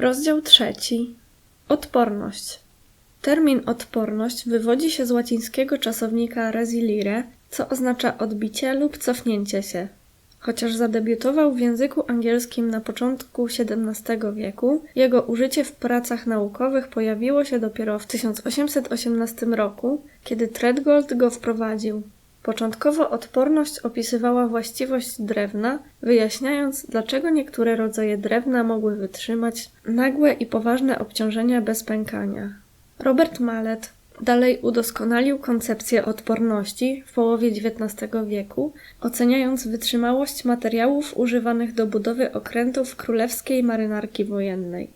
Rozdział trzeci. Odporność. Termin odporność wywodzi się z łacińskiego czasownika resilire, co oznacza odbicie lub cofnięcie się. Chociaż zadebiutował w języku angielskim na początku XVII wieku, jego użycie w pracach naukowych pojawiło się dopiero w 1818 roku, kiedy Treadgold go wprowadził. Początkowo odporność opisywała właściwość drewna, wyjaśniając, dlaczego niektóre rodzaje drewna mogły wytrzymać nagłe i poważne obciążenia bez pękania. Robert Mallet dalej udoskonalił koncepcję odporności w połowie XIX wieku, oceniając wytrzymałość materiałów używanych do budowy okrętów królewskiej marynarki wojennej.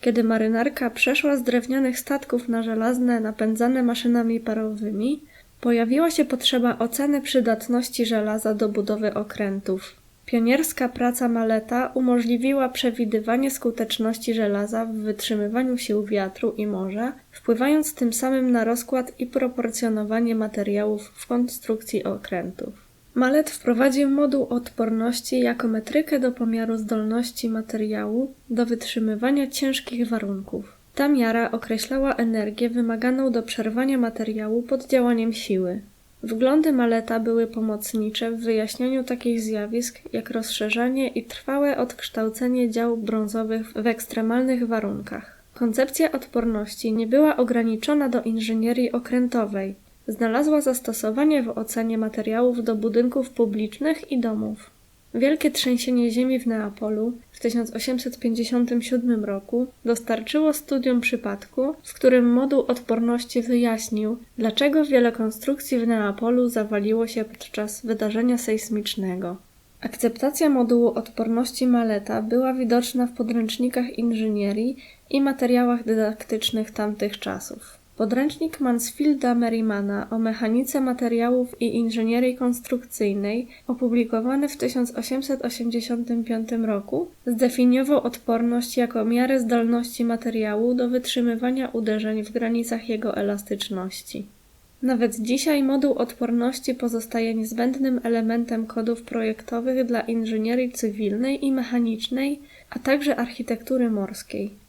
Kiedy marynarka przeszła z drewnianych statków na żelazne napędzane maszynami parowymi, Pojawiła się potrzeba oceny przydatności żelaza do budowy okrętów. Pionierska praca Maleta umożliwiła przewidywanie skuteczności żelaza w wytrzymywaniu sił wiatru i morza, wpływając tym samym na rozkład i proporcjonowanie materiałów w konstrukcji okrętów. Malet wprowadził moduł odporności jako metrykę do pomiaru zdolności materiału do wytrzymywania ciężkich warunków. Ta miara określała energię wymaganą do przerwania materiału pod działaniem siły. Wglądy Maleta były pomocnicze w wyjaśnianiu takich zjawisk jak rozszerzanie i trwałe odkształcenie dział brązowych w ekstremalnych warunkach. Koncepcja odporności nie była ograniczona do inżynierii okrętowej. Znalazła zastosowanie w ocenie materiałów do budynków publicznych i domów. Wielkie trzęsienie ziemi w Neapolu w 1857 roku dostarczyło studium przypadku, w którym moduł odporności wyjaśnił, dlaczego wiele konstrukcji w Neapolu zawaliło się podczas wydarzenia sejsmicznego. Akceptacja modułu odporności Maleta była widoczna w podręcznikach inżynierii i materiałach dydaktycznych tamtych czasów. Podręcznik Mansfielda Merrimana o mechanice materiałów i inżynierii konstrukcyjnej, opublikowany w 1885 roku, zdefiniował odporność jako miarę zdolności materiału do wytrzymywania uderzeń w granicach jego elastyczności. Nawet dzisiaj moduł odporności pozostaje niezbędnym elementem kodów projektowych dla inżynierii cywilnej i mechanicznej, a także architektury morskiej.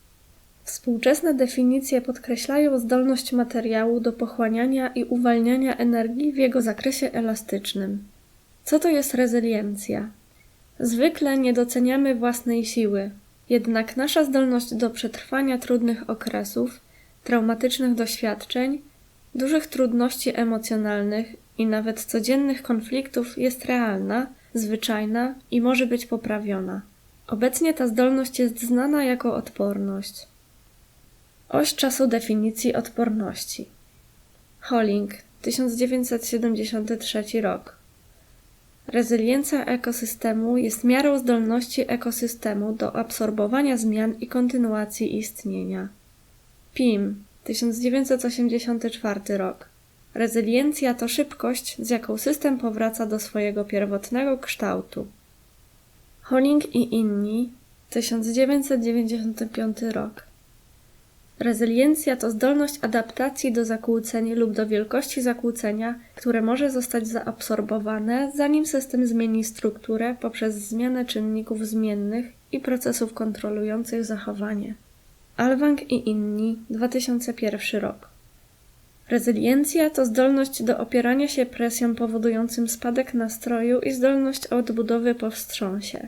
Współczesne definicje podkreślają zdolność materiału do pochłaniania i uwalniania energii w jego zakresie elastycznym. Co to jest rezyliencja? Zwykle nie doceniamy własnej siły, jednak nasza zdolność do przetrwania trudnych okresów, traumatycznych doświadczeń, dużych trudności emocjonalnych i nawet codziennych konfliktów jest realna, zwyczajna i może być poprawiona. Obecnie ta zdolność jest znana jako odporność. Oś czasu definicji odporności. Holling, 1973 rok. Rezyliencja ekosystemu jest miarą zdolności ekosystemu do absorbowania zmian i kontynuacji istnienia. PIM, 1984 rok. Rezyliencja to szybkość, z jaką system powraca do swojego pierwotnego kształtu. Holling i inni, 1995 rok. Rezyliencja to zdolność adaptacji do zakłóceń lub do wielkości zakłócenia, które może zostać zaabsorbowane, zanim system zmieni strukturę poprzez zmianę czynników zmiennych i procesów kontrolujących zachowanie. Alwang i inni, 2001 rok. Rezyliencja to zdolność do opierania się presjom powodującym spadek nastroju i zdolność odbudowy po wstrząsie.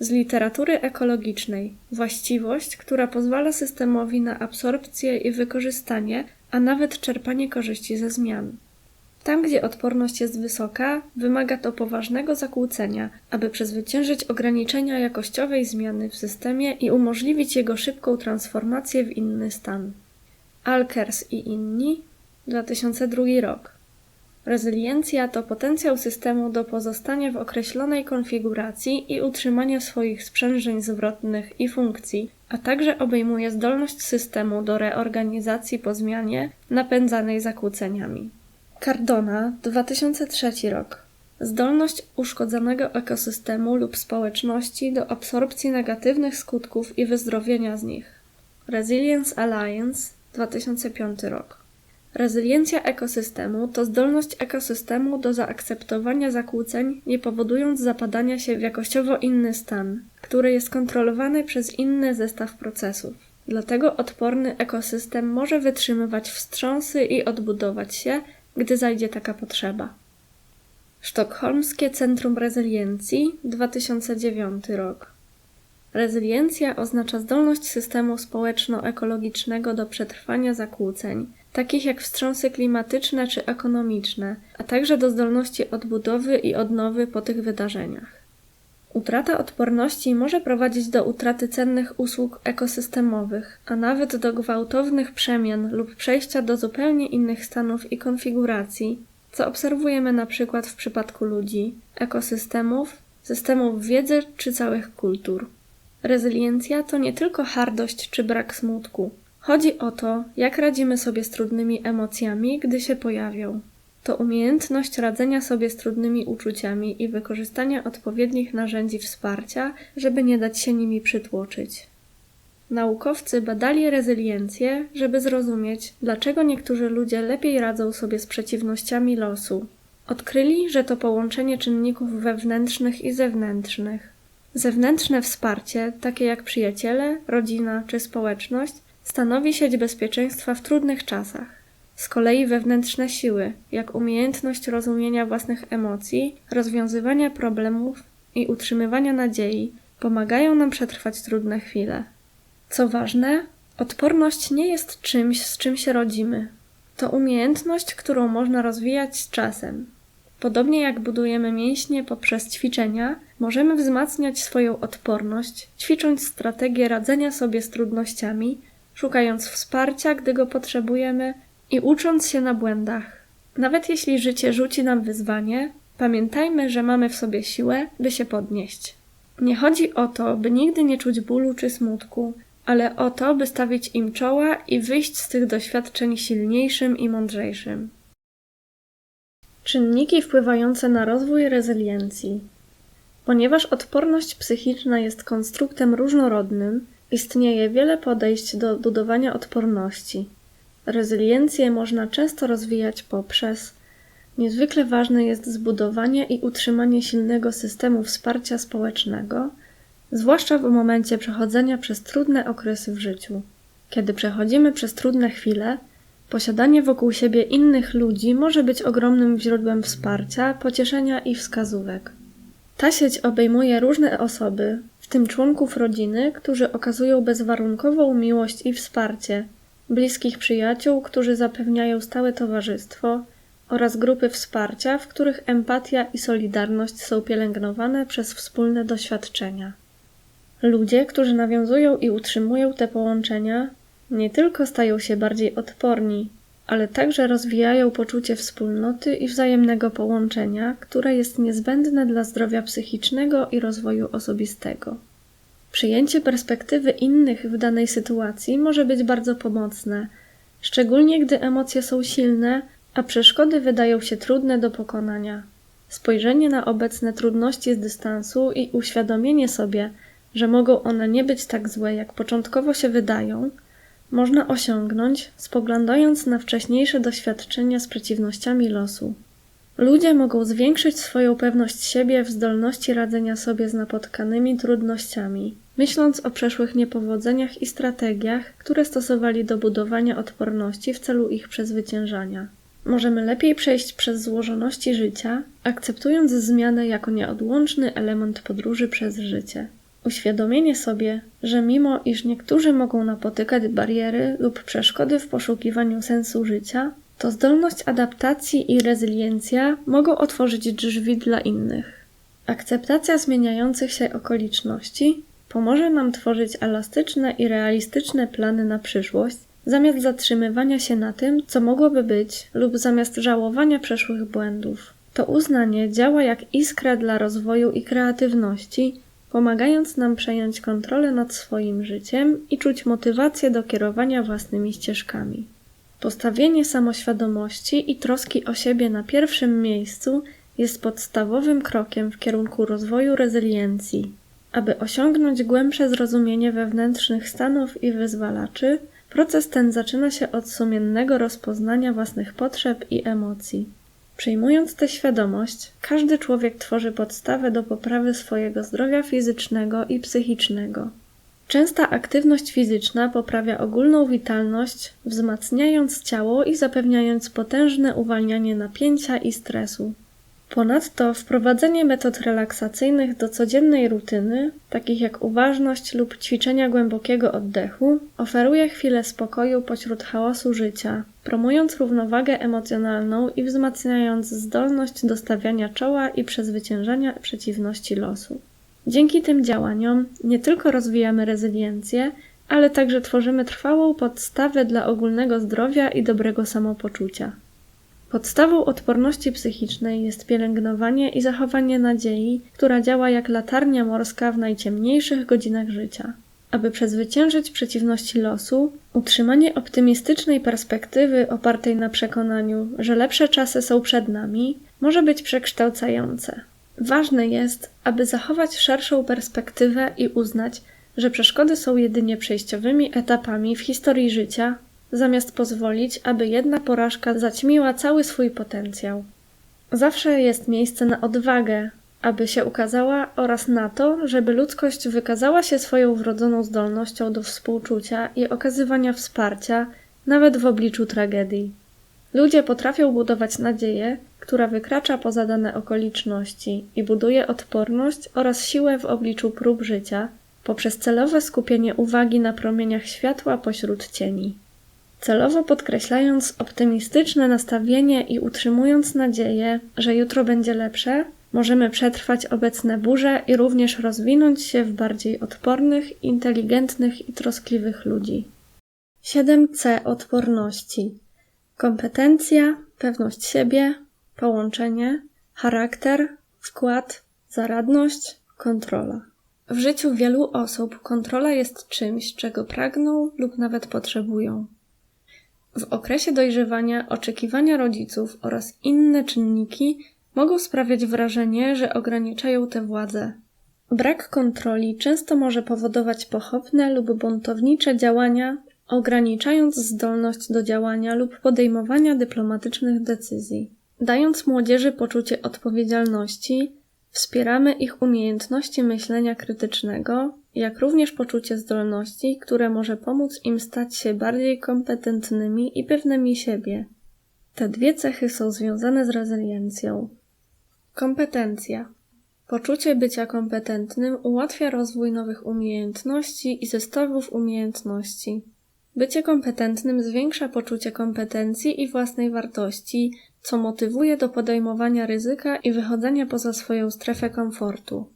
Z literatury ekologicznej właściwość, która pozwala systemowi na absorpcję i wykorzystanie, a nawet czerpanie korzyści ze zmian. Tam, gdzie odporność jest wysoka, wymaga to poważnego zakłócenia, aby przezwyciężyć ograniczenia jakościowej zmiany w systemie i umożliwić jego szybką transformację w inny stan. Alkers i inni 2002 rok. Rezyliencja to potencjał systemu do pozostania w określonej konfiguracji i utrzymania swoich sprzężeń zwrotnych i funkcji, a także obejmuje zdolność systemu do reorganizacji po zmianie napędzanej zakłóceniami. Cardona, 2003 rok. Zdolność uszkodzonego ekosystemu lub społeczności do absorpcji negatywnych skutków i wyzdrowienia z nich. Resilience Alliance, 2005 rok. Rezyliencja ekosystemu to zdolność ekosystemu do zaakceptowania zakłóceń, nie powodując zapadania się w jakościowo inny stan, który jest kontrolowany przez inny zestaw procesów. Dlatego odporny ekosystem może wytrzymywać wstrząsy i odbudować się, gdy zajdzie taka potrzeba. Sztokholmskie Centrum Rezyliencji 2009 rok. Rezyliencja oznacza zdolność systemu społeczno-ekologicznego do przetrwania zakłóceń, takich jak wstrząsy klimatyczne czy ekonomiczne, a także do zdolności odbudowy i odnowy po tych wydarzeniach. Utrata odporności może prowadzić do utraty cennych usług ekosystemowych, a nawet do gwałtownych przemian lub przejścia do zupełnie innych stanów i konfiguracji, co obserwujemy na przykład w przypadku ludzi, ekosystemów, systemów wiedzy czy całych kultur. Rezyliencja to nie tylko hardość czy brak smutku. Chodzi o to, jak radzimy sobie z trudnymi emocjami, gdy się pojawią. To umiejętność radzenia sobie z trudnymi uczuciami i wykorzystania odpowiednich narzędzi wsparcia, żeby nie dać się nimi przytłoczyć. Naukowcy badali rezyliencję, żeby zrozumieć, dlaczego niektórzy ludzie lepiej radzą sobie z przeciwnościami losu. Odkryli, że to połączenie czynników wewnętrznych i zewnętrznych. Zewnętrzne wsparcie, takie jak przyjaciele, rodzina czy społeczność, stanowi sieć bezpieczeństwa w trudnych czasach. Z kolei wewnętrzne siły, jak umiejętność rozumienia własnych emocji, rozwiązywania problemów i utrzymywania nadziei, pomagają nam przetrwać trudne chwile. Co ważne, odporność nie jest czymś, z czym się rodzimy. To umiejętność, którą można rozwijać z czasem. Podobnie jak budujemy mięśnie poprzez ćwiczenia, możemy wzmacniać swoją odporność, ćwicząc strategię radzenia sobie z trudnościami, szukając wsparcia, gdy go potrzebujemy i ucząc się na błędach. Nawet jeśli życie rzuci nam wyzwanie, pamiętajmy, że mamy w sobie siłę, by się podnieść. Nie chodzi o to, by nigdy nie czuć bólu czy smutku, ale o to, by stawić im czoła i wyjść z tych doświadczeń silniejszym i mądrzejszym. Czynniki wpływające na rozwój rezyliencji. Ponieważ odporność psychiczna jest konstruktem różnorodnym, istnieje wiele podejść do budowania odporności. Rezyliencję można często rozwijać poprzez niezwykle ważne jest zbudowanie i utrzymanie silnego systemu wsparcia społecznego, zwłaszcza w momencie przechodzenia przez trudne okresy w życiu. Kiedy przechodzimy przez trudne chwile, posiadanie wokół siebie innych ludzi może być ogromnym źródłem wsparcia, pocieszenia i wskazówek. Ta sieć obejmuje różne osoby, w tym członków rodziny, którzy okazują bezwarunkową miłość i wsparcie, bliskich przyjaciół, którzy zapewniają stałe towarzystwo, oraz grupy wsparcia, w których empatia i solidarność są pielęgnowane przez wspólne doświadczenia. Ludzie, którzy nawiązują i utrzymują te połączenia, nie tylko stają się bardziej odporni, ale także rozwijają poczucie wspólnoty i wzajemnego połączenia, które jest niezbędne dla zdrowia psychicznego i rozwoju osobistego. Przyjęcie perspektywy innych w danej sytuacji może być bardzo pomocne, szczególnie gdy emocje są silne, a przeszkody wydają się trudne do pokonania. Spojrzenie na obecne trudności z dystansu i uświadomienie sobie, że mogą one nie być tak złe, jak początkowo się wydają, można osiągnąć, spoglądając na wcześniejsze doświadczenia z przeciwnościami losu. Ludzie mogą zwiększyć swoją pewność siebie w zdolności radzenia sobie z napotkanymi trudnościami, myśląc o przeszłych niepowodzeniach i strategiach, które stosowali do budowania odporności w celu ich przezwyciężania. Możemy lepiej przejść przez złożoności życia, akceptując zmianę jako nieodłączny element podróży przez życie. Uświadomienie sobie, że mimo iż niektórzy mogą napotykać bariery lub przeszkody w poszukiwaniu sensu życia, to zdolność adaptacji i rezyliencja mogą otworzyć drzwi dla innych. Akceptacja zmieniających się okoliczności pomoże nam tworzyć elastyczne i realistyczne plany na przyszłość, zamiast zatrzymywania się na tym, co mogłoby być, lub zamiast żałowania przeszłych błędów. To uznanie działa jak iskra dla rozwoju i kreatywności, pomagając nam przejąć kontrolę nad swoim życiem i czuć motywację do kierowania własnymi ścieżkami. Postawienie samoświadomości i troski o siebie na pierwszym miejscu jest podstawowym krokiem w kierunku rozwoju rezyliencji. Aby osiągnąć głębsze zrozumienie wewnętrznych stanów i wyzwalaczy, Proces ten zaczyna się od sumiennego rozpoznania własnych potrzeb i emocji. Przyjmując tę świadomość, każdy człowiek tworzy podstawę do poprawy swojego zdrowia fizycznego i psychicznego. Częsta aktywność fizyczna poprawia ogólną witalność, wzmacniając ciało i zapewniając potężne uwalnianie napięcia i stresu. Ponadto wprowadzenie metod relaksacyjnych do codziennej rutyny, takich jak uważność lub ćwiczenia głębokiego oddechu, oferuje chwilę spokoju pośród hałasu życia, promując równowagę emocjonalną i wzmacniając zdolność do stawiania czoła i przezwyciężania przeciwności losu. Dzięki tym działaniom nie tylko rozwijamy rezyliencję, ale także tworzymy trwałą podstawę dla ogólnego zdrowia i dobrego samopoczucia. Podstawą odporności psychicznej jest pielęgnowanie i zachowanie nadziei, która działa jak latarnia morska w najciemniejszych godzinach życia. Aby przezwyciężyć przeciwności losu, utrzymanie optymistycznej perspektywy opartej na przekonaniu, że lepsze czasy są przed nami, może być przekształcające. Ważne jest, aby zachować szerszą perspektywę i uznać, że przeszkody są jedynie przejściowymi etapami w historii życia, zamiast pozwolić, aby jedna porażka zaćmiła cały swój potencjał. Zawsze jest miejsce na odwagę, aby się ukazała, oraz na to, żeby ludzkość wykazała się swoją wrodzoną zdolnością do współczucia i okazywania wsparcia, nawet w obliczu tragedii. Ludzie potrafią budować nadzieję, która wykracza poza dane okoliczności i buduje odporność oraz siłę w obliczu prób życia poprzez celowe skupienie uwagi na promieniach światła pośród cieni. Celowo podkreślając optymistyczne nastawienie i utrzymując nadzieję, że jutro będzie lepsze, możemy przetrwać obecne burze i również rozwinąć się w bardziej odpornych, inteligentnych i troskliwych ludzi. 7C odporności kompetencja, pewność siebie, połączenie, charakter, wkład, zaradność, kontrola. W życiu wielu osób kontrola jest czymś, czego pragną lub nawet potrzebują. W okresie dojrzewania oczekiwania rodziców oraz inne czynniki mogą sprawiać wrażenie, że ograniczają tę władzę. Brak kontroli często może powodować pochopne lub buntownicze działania, ograniczając zdolność do działania lub podejmowania dyplomatycznych decyzji. Dając młodzieży poczucie odpowiedzialności, wspieramy ich umiejętności myślenia krytycznego, jak również poczucie zdolności, które może pomóc im stać się bardziej kompetentnymi i pewnymi siebie. Te dwie cechy są związane z rezyliencją. Kompetencja. Poczucie bycia kompetentnym ułatwia rozwój nowych umiejętności i zestawów umiejętności. Bycie kompetentnym zwiększa poczucie kompetencji i własnej wartości, co motywuje do podejmowania ryzyka i wychodzenia poza swoją strefę komfortu.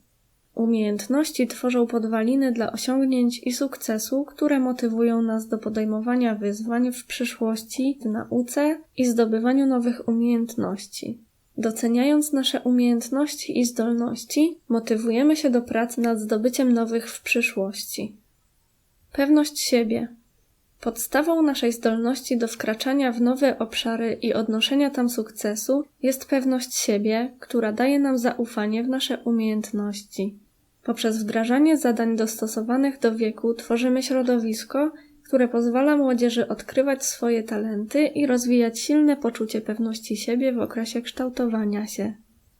Umiejętności tworzą podwaliny dla osiągnięć i sukcesu, które motywują nas do podejmowania wyzwań w przyszłości, w nauce i zdobywaniu nowych umiejętności. Doceniając nasze umiejętności i zdolności, motywujemy się do pracy nad zdobyciem nowych w przyszłości. Pewność siebie, Podstawą naszej zdolności do wkraczania w nowe obszary i odnoszenia tam sukcesu jest pewność siebie, która daje nam zaufanie w nasze umiejętności. Poprzez wdrażanie zadań dostosowanych do wieku tworzymy środowisko, które pozwala młodzieży odkrywać swoje talenty i rozwijać silne poczucie pewności siebie w okresie kształtowania się.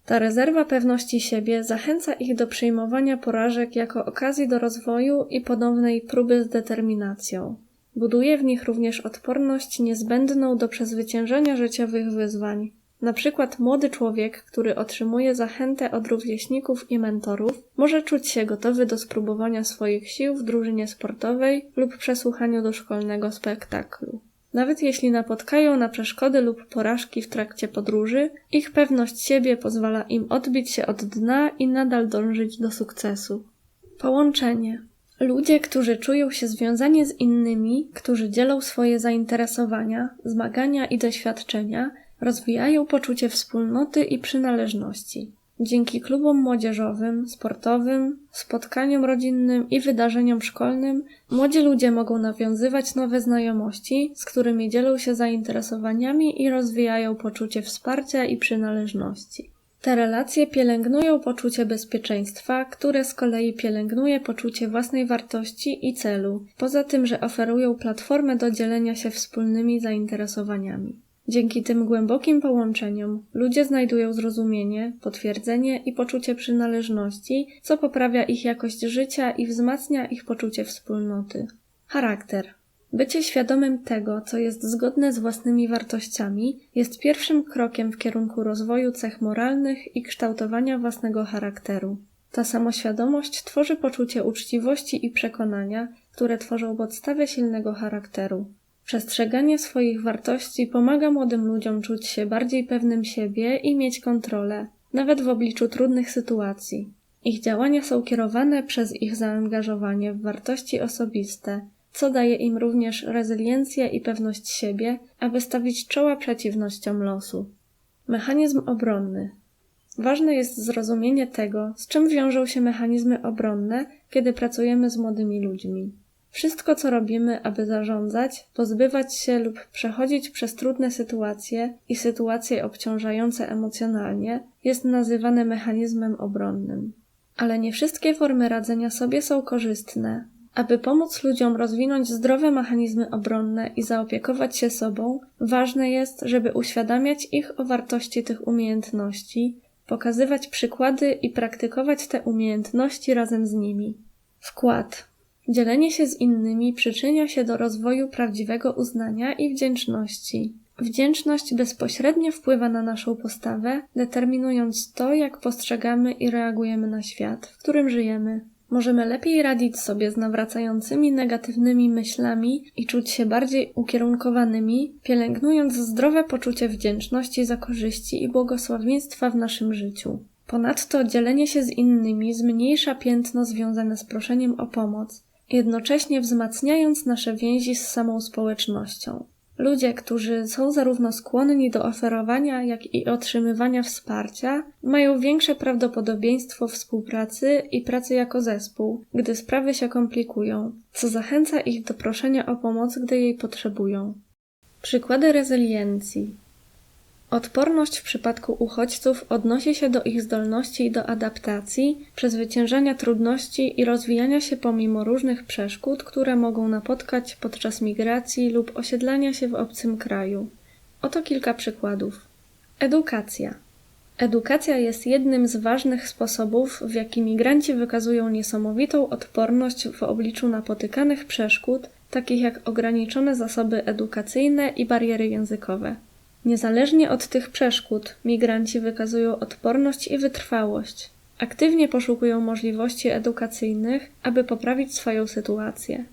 Ta rezerwa pewności siebie zachęca ich do przyjmowania porażek jako okazji do rozwoju i ponownej próby z determinacją. Buduje w nich również odporność niezbędną do przezwyciężenia życiowych wyzwań. Na przykład młody człowiek, który otrzymuje zachętę od rówieśników i mentorów, może czuć się gotowy do spróbowania swoich sił w drużynie sportowej lub przesłuchaniu do szkolnego spektaklu. Nawet jeśli napotkają na przeszkody lub porażki w trakcie podróży, ich pewność siebie pozwala im odbić się od dna i nadal dążyć do sukcesu. Połączenie. Ludzie, którzy czują się związani z innymi, którzy dzielą swoje zainteresowania, zmagania i doświadczenia, rozwijają poczucie wspólnoty i przynależności. Dzięki klubom młodzieżowym, sportowym, spotkaniom rodzinnym i wydarzeniom szkolnym młodzi ludzie mogą nawiązywać nowe znajomości, z którymi dzielą się zainteresowaniami i rozwijają poczucie wsparcia i przynależności. Te relacje pielęgnują poczucie bezpieczeństwa, które z kolei pielęgnuje poczucie własnej wartości i celu, poza tym, że oferują platformę do dzielenia się wspólnymi zainteresowaniami. Dzięki tym głębokim połączeniom ludzie znajdują zrozumienie, potwierdzenie i poczucie przynależności, co poprawia ich jakość życia i wzmacnia ich poczucie wspólnoty. Charakter. Bycie świadomym tego, co jest zgodne z własnymi wartościami, jest pierwszym krokiem w kierunku rozwoju cech moralnych i kształtowania własnego charakteru. Ta samoświadomość tworzy poczucie uczciwości i przekonania, które tworzą podstawę silnego charakteru. Przestrzeganie swoich wartości pomaga młodym ludziom czuć się bardziej pewnym siebie i mieć kontrolę, nawet w obliczu trudnych sytuacji. Ich działania są kierowane przez ich zaangażowanie w wartości osobiste, co daje im również rezyliencję i pewność siebie, aby stawić czoła przeciwnościom losu. Mechanizm obronny. Ważne jest zrozumienie tego, z czym wiążą się mechanizmy obronne, kiedy pracujemy z młodymi ludźmi. Wszystko, co robimy, aby zarządzać, pozbywać się lub przechodzić przez trudne sytuacje i sytuacje obciążające emocjonalnie, jest nazywane mechanizmem obronnym. Ale nie wszystkie formy radzenia sobie są korzystne. Aby pomóc ludziom rozwinąć zdrowe mechanizmy obronne i zaopiekować się sobą, ważne jest, żeby uświadamiać ich o wartości tych umiejętności, pokazywać przykłady i praktykować te umiejętności razem z nimi. Wkład Dzielenie się z innymi przyczynia się do rozwoju prawdziwego uznania i wdzięczności. Wdzięczność bezpośrednio wpływa na naszą postawę, determinując to, jak postrzegamy i reagujemy na świat, w którym żyjemy. Możemy lepiej radzić sobie z nawracającymi negatywnymi myślami i czuć się bardziej ukierunkowanymi, pielęgnując zdrowe poczucie wdzięczności za korzyści i błogosławieństwa w naszym życiu. Ponadto dzielenie się z innymi zmniejsza piętno związane z proszeniem o pomoc, jednocześnie wzmacniając nasze więzi z samą społecznością. Ludzie, którzy są zarówno skłonni do oferowania, jak i otrzymywania wsparcia, mają większe prawdopodobieństwo współpracy i pracy jako zespół, gdy sprawy się komplikują, co zachęca ich do proszenia o pomoc, gdy jej potrzebują. Przykłady rezyliencji. Odporność w przypadku uchodźców odnosi się do ich zdolności do adaptacji, przezwyciężania trudności i rozwijania się pomimo różnych przeszkód, które mogą napotkać podczas migracji lub osiedlania się w obcym kraju. Oto kilka przykładów. Edukacja. Edukacja jest jednym z ważnych sposobów, w jaki migranci wykazują niesamowitą odporność w obliczu napotykanych przeszkód, takich jak ograniczone zasoby edukacyjne i bariery językowe. Niezależnie od tych przeszkód, migranci wykazują odporność i wytrwałość. Aktywnie poszukują możliwości edukacyjnych, aby poprawić swoją sytuację.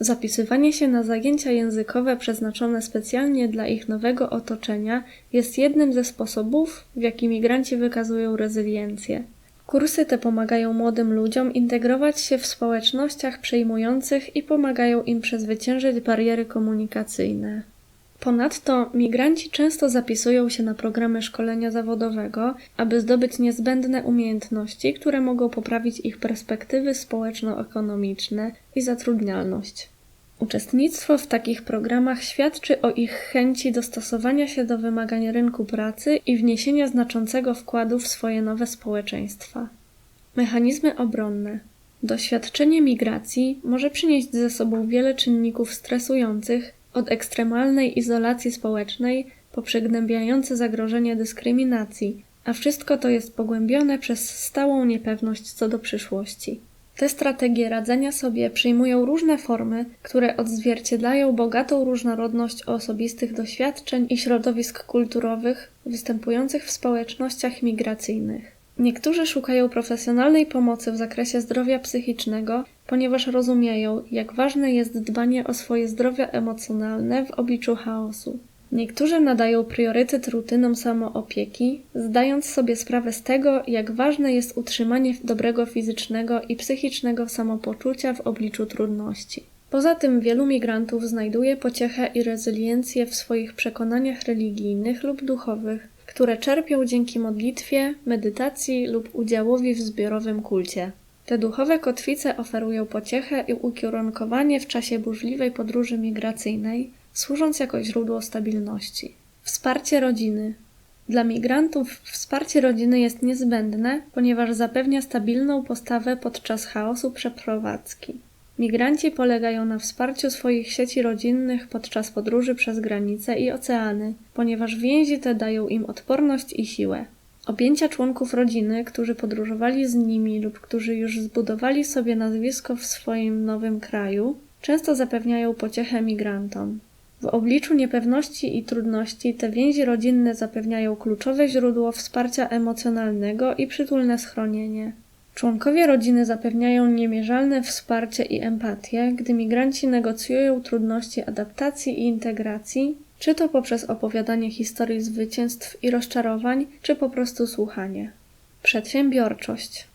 Zapisywanie się na zajęcia językowe przeznaczone specjalnie dla ich nowego otoczenia jest jednym ze sposobów, w jaki migranci wykazują rezyliencję. Kursy te pomagają młodym ludziom integrować się w społecznościach przyjmujących i pomagają im przezwyciężyć bariery komunikacyjne. Ponadto migranci często zapisują się na programy szkolenia zawodowego, aby zdobyć niezbędne umiejętności, które mogą poprawić ich perspektywy społeczno-ekonomiczne i zatrudnialność. Uczestnictwo w takich programach świadczy o ich chęci dostosowania się do wymagań rynku pracy i wniesienia znaczącego wkładu w swoje nowe społeczeństwa. Mechanizmy obronne. Doświadczenie migracji może przynieść ze sobą wiele czynników stresujących, od ekstremalnej izolacji społecznej po przygnębiające zagrożenie dyskryminacji, a wszystko to jest pogłębione przez stałą niepewność co do przyszłości. Te strategie radzenia sobie przyjmują różne formy, które odzwierciedlają bogatą różnorodność osobistych doświadczeń i środowisk kulturowych występujących w społecznościach migracyjnych. Niektórzy szukają profesjonalnej pomocy w zakresie zdrowia psychicznego, ponieważ rozumieją, jak ważne jest dbanie o swoje zdrowie emocjonalne w obliczu chaosu. Niektórzy nadają priorytet rutynom samoopieki, zdając sobie sprawę z tego, jak ważne jest utrzymanie dobrego fizycznego i psychicznego samopoczucia w obliczu trudności. Poza tym wielu migrantów znajduje pociechę i rezyliencję w swoich przekonaniach religijnych lub duchowych, które czerpią dzięki modlitwie, medytacji lub udziałowi w zbiorowym kulcie. Te duchowe kotwice oferują pociechę i ukierunkowanie w czasie burzliwej podróży migracyjnej, służąc jako źródło stabilności. Wsparcie rodziny. Dla migrantów wsparcie rodziny jest niezbędne, ponieważ zapewnia stabilną postawę podczas chaosu przeprowadzki. Migranci polegają na wsparciu swoich sieci rodzinnych podczas podróży przez granice i oceany, ponieważ więzi te dają im odporność i siłę. Objęcia członków rodziny, którzy podróżowali z nimi lub którzy już zbudowali sobie nazwisko w swoim nowym kraju, często zapewniają pociechę migrantom. W obliczu niepewności i trudności te więzi rodzinne zapewniają kluczowe źródło wsparcia emocjonalnego i przytulne schronienie. Członkowie rodziny zapewniają niemierzalne wsparcie i empatię, gdy migranci negocjują trudności adaptacji i integracji, czy to poprzez opowiadanie historii zwycięstw i rozczarowań, czy po prostu słuchanie. Przedsiębiorczość.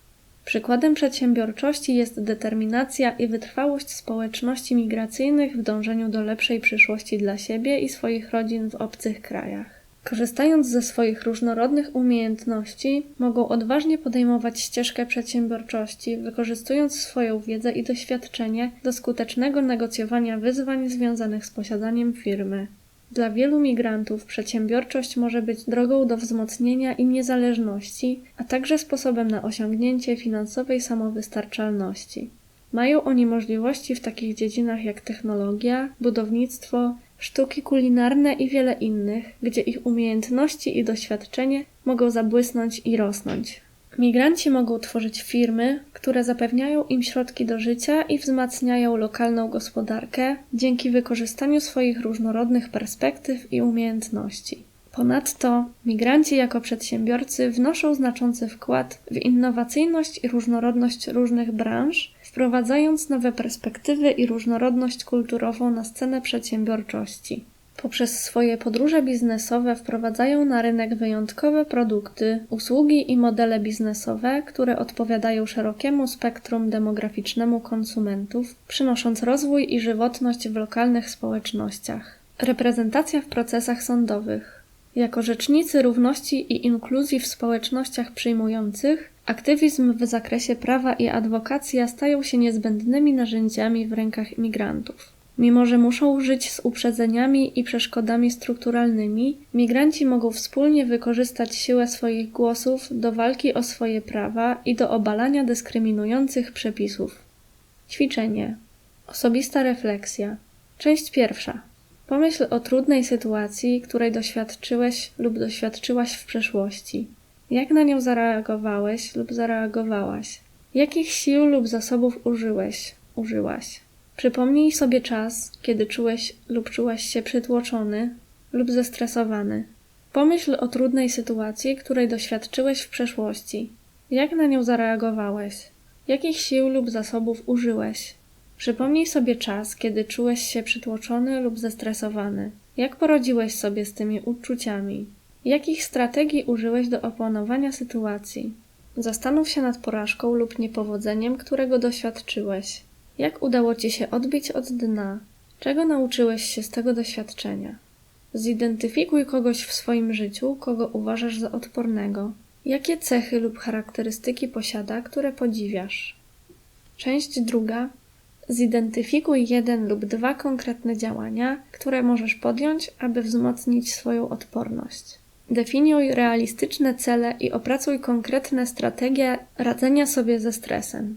Przykładem przedsiębiorczości jest determinacja i wytrwałość społeczności migracyjnych w dążeniu do lepszej przyszłości dla siebie i swoich rodzin w obcych krajach. Korzystając ze swoich różnorodnych umiejętności, mogą odważnie podejmować ścieżkę przedsiębiorczości, wykorzystując swoją wiedzę i doświadczenie do skutecznego negocjowania wyzwań związanych z posiadaniem firmy. Dla wielu migrantów przedsiębiorczość może być drogą do wzmocnienia im niezależności, a także sposobem na osiągnięcie finansowej samowystarczalności. Mają oni możliwości w takich dziedzinach jak technologia, budownictwo, sztuki kulinarne i wiele innych, gdzie ich umiejętności i doświadczenie mogą zabłysnąć i rosnąć. Migranci mogą tworzyć firmy, które zapewniają im środki do życia i wzmacniają lokalną gospodarkę dzięki wykorzystaniu swoich różnorodnych perspektyw i umiejętności. Ponadto migranci jako przedsiębiorcy wnoszą znaczący wkład w innowacyjność i różnorodność różnych branż, wprowadzając nowe perspektywy i różnorodność kulturową na scenę przedsiębiorczości. Poprzez swoje podróże biznesowe wprowadzają na rynek wyjątkowe produkty, usługi i modele biznesowe, które odpowiadają szerokiemu spektrum demograficznemu konsumentów, przynosząc rozwój i żywotność w lokalnych społecznościach. Reprezentacja w procesach sądowych. Jako rzecznicy równości i inkluzji w społecznościach przyjmujących, aktywizm w zakresie prawa i adwokacja stają się niezbędnymi narzędziami w rękach imigrantów. Mimo, że muszą żyć z uprzedzeniami i przeszkodami strukturalnymi, migranci mogą wspólnie wykorzystać siłę swoich głosów do walki o swoje prawa i do obalania dyskryminujących przepisów. Ćwiczenie. Osobista refleksja. Część pierwsza. Pomyśl o trudnej sytuacji, której doświadczyłeś lub doświadczyłaś w przeszłości. Jak na nią zareagowałeś lub zareagowałaś? Jakich sił lub zasobów użyłeś, użyłaś? Przypomnij sobie czas, kiedy czułeś lub czułaś się przytłoczony lub zestresowany. Pomyśl o trudnej sytuacji, której doświadczyłeś w przeszłości. Jak na nią zareagowałeś? Jakich sił lub zasobów użyłeś? Przypomnij sobie czas, kiedy czułeś się przytłoczony lub zestresowany. Jak poradziłeś sobie z tymi uczuciami? Jakich strategii użyłeś do opanowania sytuacji? Zastanów się nad porażką lub niepowodzeniem, którego doświadczyłeś. Jak udało ci się odbić od dna? Czego nauczyłeś się z tego doświadczenia? Zidentyfikuj kogoś w swoim życiu, kogo uważasz za odpornego. Jakie cechy lub charakterystyki posiada, które podziwiasz? Część druga. Zidentyfikuj jeden lub dwa konkretne działania, które możesz podjąć, aby wzmocnić swoją odporność. Definiuj realistyczne cele i opracuj konkretne strategie radzenia sobie ze stresem.